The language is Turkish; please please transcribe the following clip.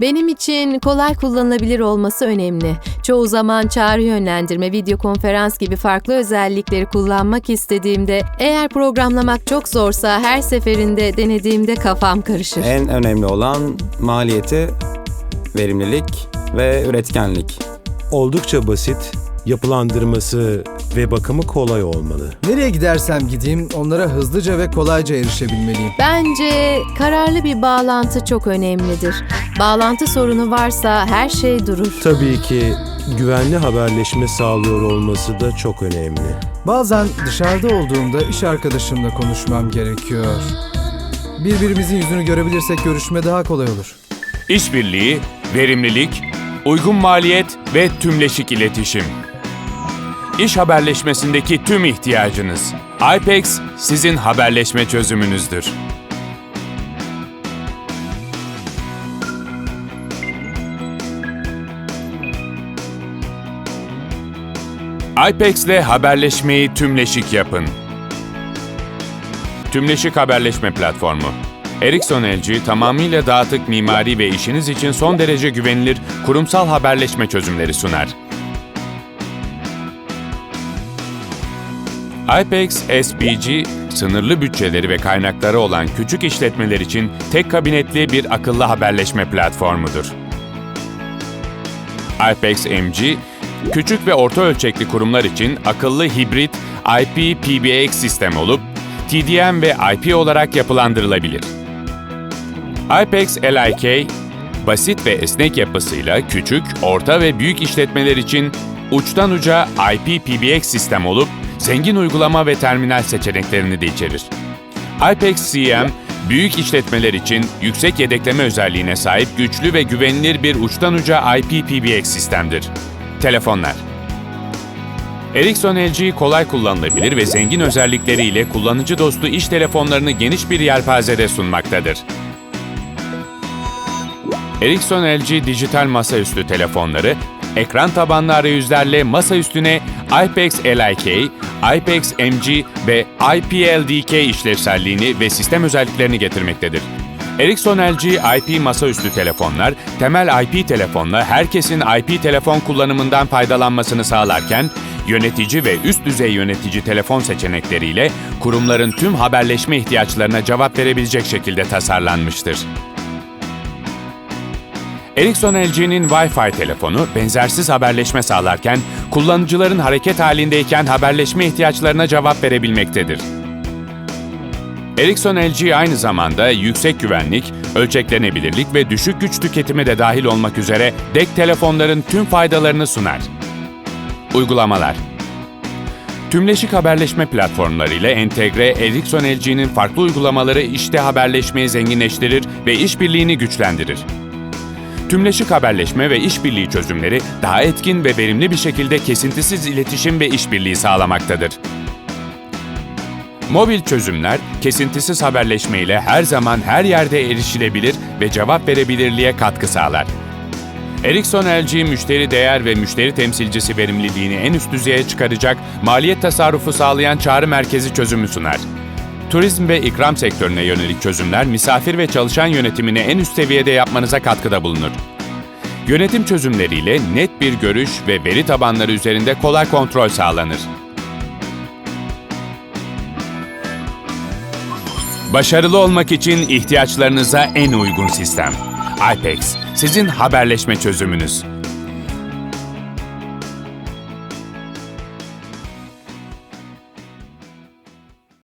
Benim için kolay kullanılabilir olması önemli. Çoğu zaman çağrı yönlendirme, video konferans gibi farklı özellikleri kullanmak istediğimde eğer programlamak çok zorsa her seferinde denediğimde kafam karışır. En önemli olan maliyeti, verimlilik ve üretkenlik. Oldukça basit, yapılandırması ve bakımı kolay olmalı. Nereye gidersem gideyim onlara hızlıca ve kolayca erişebilmeliyim. Bence kararlı bir bağlantı çok önemlidir. Bağlantı sorunu varsa her şey durur. Tabii ki güvenli haberleşme sağlıyor olması da çok önemli. Bazen dışarıda olduğumda iş arkadaşımla konuşmam gerekiyor. Birbirimizin yüzünü görebilirsek görüşme daha kolay olur. İşbirliği, verimlilik, uygun maliyet ve tümleşik iletişim. İş haberleşmesindeki tüm ihtiyacınız. IPEX sizin haberleşme çözümünüzdür. IPEX ile haberleşmeyi tümleşik yapın. Tümleşik Haberleşme Platformu. Ericsson LG tamamıyla dağıtık mimari ve işiniz için son derece güvenilir kurumsal haberleşme çözümleri sunar. IPEX SPG, sınırlı bütçeleri ve kaynakları olan küçük işletmeler için tek kabinetli bir akıllı haberleşme platformudur. IPEX MG, küçük ve orta ölçekli kurumlar için akıllı hibrit IP-PBX sistem olup, TDM ve IP olarak yapılandırılabilir. IPEX LIK, basit ve esnek yapısıyla küçük, orta ve büyük işletmeler için uçtan uca IP-PBX sistem olup, zengin uygulama ve terminal seçeneklerini de içerir. IPEX CM, büyük işletmeler için yüksek yedekleme özelliğine sahip güçlü ve güvenilir bir uçtan uca IP-PBX sistemdir. Telefonlar Ericsson LG kolay kullanılabilir ve zengin özellikleriyle kullanıcı dostu iş telefonlarını geniş bir yelpazede sunmaktadır. Ericsson LG dijital masaüstü telefonları, ekran tabanlı arayüzlerle masa üstüne IPEX LIK, IPEX MG ve IPLDK işlevselliğini ve sistem özelliklerini getirmektedir. Ericsson LG IP masaüstü telefonlar, temel IP telefonla herkesin IP telefon kullanımından faydalanmasını sağlarken, yönetici ve üst düzey yönetici telefon seçenekleriyle kurumların tüm haberleşme ihtiyaçlarına cevap verebilecek şekilde tasarlanmıştır. Ericsson LG'nin Wi-Fi telefonu benzersiz haberleşme sağlarken kullanıcıların hareket halindeyken haberleşme ihtiyaçlarına cevap verebilmektedir. Ericsson LG aynı zamanda yüksek güvenlik, ölçeklenebilirlik ve düşük güç tüketimi de dahil olmak üzere DEC telefonların tüm faydalarını sunar. Uygulamalar Tümleşik haberleşme platformları ile entegre Ericsson LG'nin farklı uygulamaları işte haberleşmeyi zenginleştirir ve işbirliğini güçlendirir. Tümleşik haberleşme ve işbirliği çözümleri daha etkin ve verimli bir şekilde kesintisiz iletişim ve işbirliği sağlamaktadır. Mobil çözümler, kesintisiz haberleşme ile her zaman her yerde erişilebilir ve cevap verebilirliğe katkı sağlar. Ericsson LG müşteri değer ve müşteri temsilcisi verimliliğini en üst düzeye çıkaracak maliyet tasarrufu sağlayan çağrı merkezi çözümü sunar. Turizm ve ikram sektörüne yönelik çözümler misafir ve çalışan yönetimini en üst seviyede yapmanıza katkıda bulunur. Yönetim çözümleriyle net bir görüş ve veri tabanları üzerinde kolay kontrol sağlanır. Başarılı olmak için ihtiyaçlarınıza en uygun sistem. IPEX, sizin haberleşme çözümünüz.